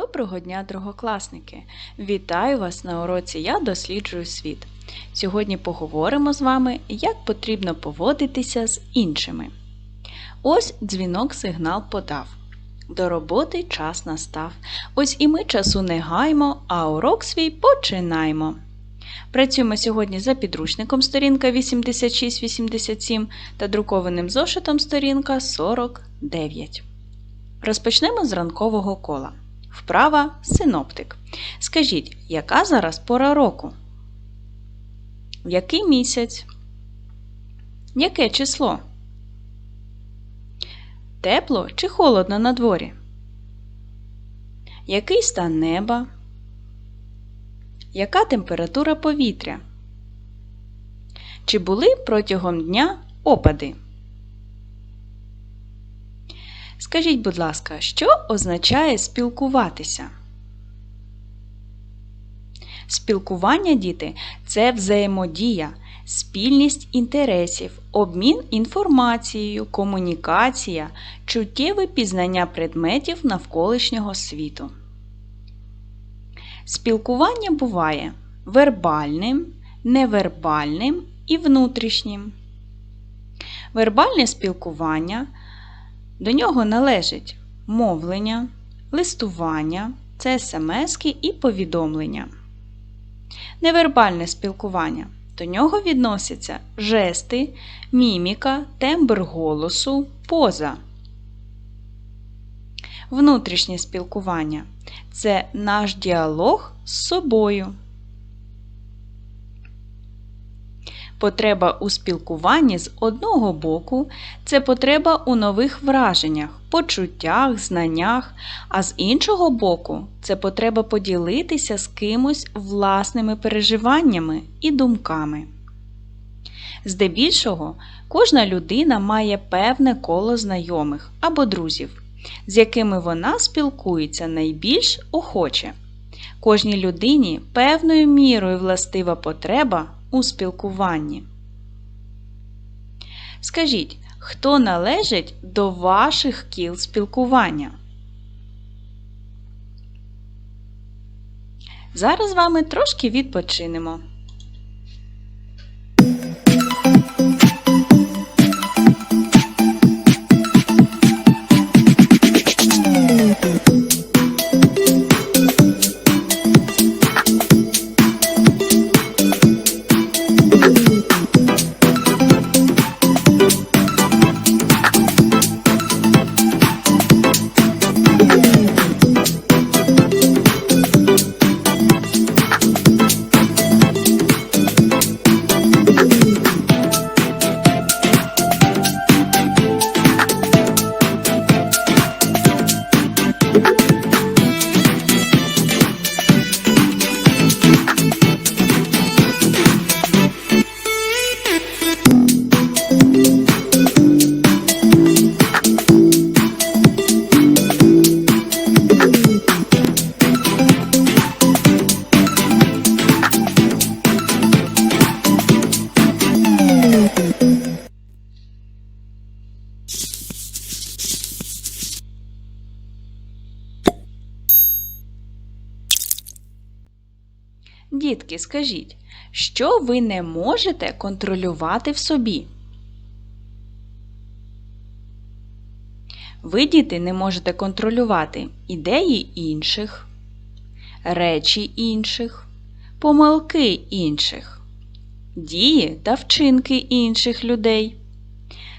Доброго дня, другокласники! Вітаю вас на уроці Я досліджую світ. Сьогодні поговоримо з вами, як потрібно поводитися з іншими. Ось дзвінок сигнал подав. До роботи час настав. Ось і ми часу не гаймо, а урок свій починаємо. Працюємо сьогодні за підручником сторінка 86-87 та друкованим зошитом сторінка 49. Розпочнемо з ранкового кола. Вправа синоптик. Скажіть, яка зараз пора року? Який місяць? Яке число? Тепло чи холодно на дворі? Який стан неба? Яка температура повітря? Чи були протягом дня опади? Скажіть, будь ласка, що означає спілкуватися? Спілкування, діти, це взаємодія, спільність інтересів, обмін інформацією, комунікація, чуттєве пізнання предметів навколишнього світу. Спілкування буває вербальним, невербальним і внутрішнім. Вербальне спілкування до нього належить мовлення, листування, це смски і повідомлення. Невербальне спілкування. До нього відносяться жести, міміка, тембр голосу, поза. Внутрішнє спілкування це наш діалог з собою. Потреба у спілкуванні з одного боку це потреба у нових враженнях, почуттях, знаннях, а з іншого боку це потреба поділитися з кимось власними переживаннями і думками. Здебільшого, кожна людина має певне коло знайомих або друзів, з якими вона спілкується найбільш охоче. Кожній людині певною мірою властива потреба у спілкуванні. Скажіть, хто належить до ваших кіл спілкування? Зараз з вами трошки відпочинемо. Дітки, скажіть, що ви не можете контролювати в собі? Ви, діти, не можете контролювати ідеї інших, речі інших, помилки інших, дії та вчинки інших людей,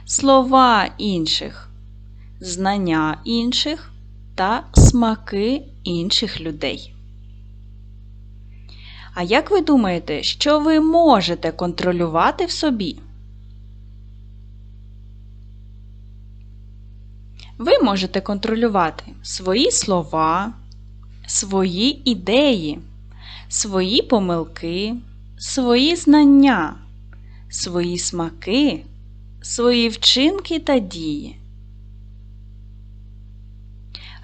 слова інших, знання інших та смаки інших людей. А як ви думаєте, що ви можете контролювати в собі? Ви можете контролювати свої слова, свої ідеї, свої помилки, свої знання, свої смаки, свої вчинки та дії.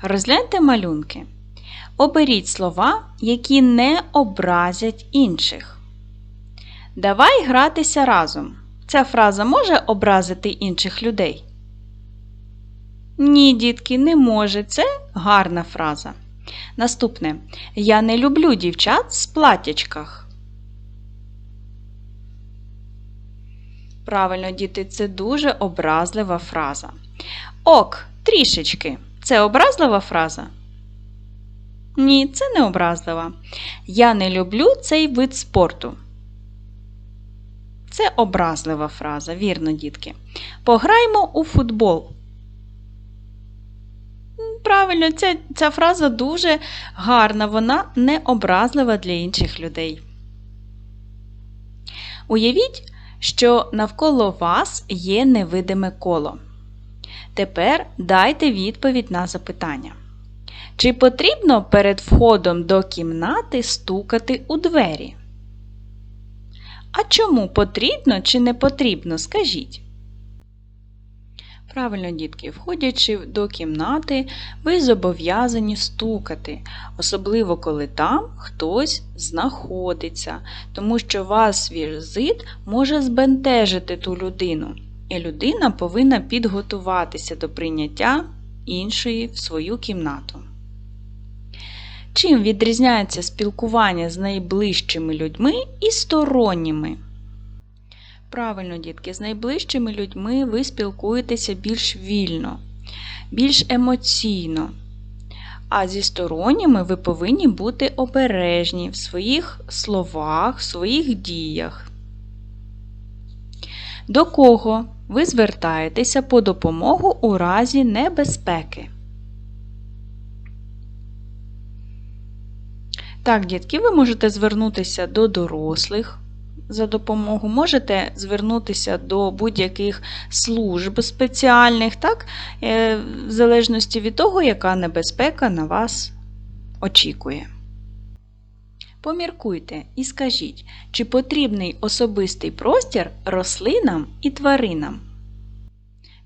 Розгляньте малюнки. Оберіть слова, які не образять інших. Давай гратися разом. Ця фраза може образити інших людей? Ні, дітки, не може. Це гарна фраза. Наступне. Я не люблю дівчат з платячках. Правильно, діти, це дуже образлива фраза. Ок, трішечки. Це образлива фраза? Ні, це не образлива. Я не люблю цей вид спорту. Це образлива фраза, вірно, дітки. Пограймо у футбол. Правильно, ця, ця фраза дуже гарна, вона не образлива для інших людей. Уявіть, що навколо вас є невидиме коло. Тепер дайте відповідь на запитання. Чи потрібно перед входом до кімнати стукати у двері? А чому потрібно чи не потрібно, скажіть? Правильно, дітки, входячи до кімнати, ви зобов'язані стукати, особливо коли там хтось знаходиться, тому що вас візит може збентежити ту людину, і людина повинна підготуватися до прийняття іншої в свою кімнату. Чим відрізняється спілкування з найближчими людьми і сторонніми? Правильно, дітки, з найближчими людьми ви спілкуєтеся більш вільно, більш емоційно. А зі сторонніми ви повинні бути обережні в своїх словах, в своїх діях. До кого ви звертаєтеся по допомогу у разі небезпеки? Так, дітки, ви можете звернутися до дорослих за допомогу, можете звернутися до будь-яких служб спеціальних, так, е, в залежності від того, яка небезпека на вас очікує. Поміркуйте і скажіть, чи потрібний особистий простір рослинам і тваринам?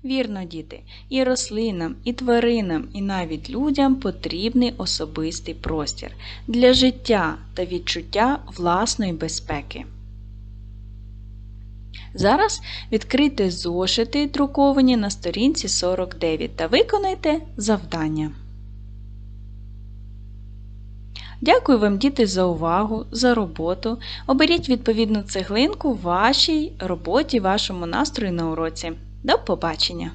Вірно, діти, і рослинам, і тваринам, і навіть людям потрібний особистий простір для життя та відчуття власної безпеки. Зараз відкрийте зошити друковані на сторінці 49 та виконайте завдання. Дякую вам, діти, за увагу, за роботу. Оберіть відповідну цеглинку вашій роботі, вашому настрою на уроці. До побачення!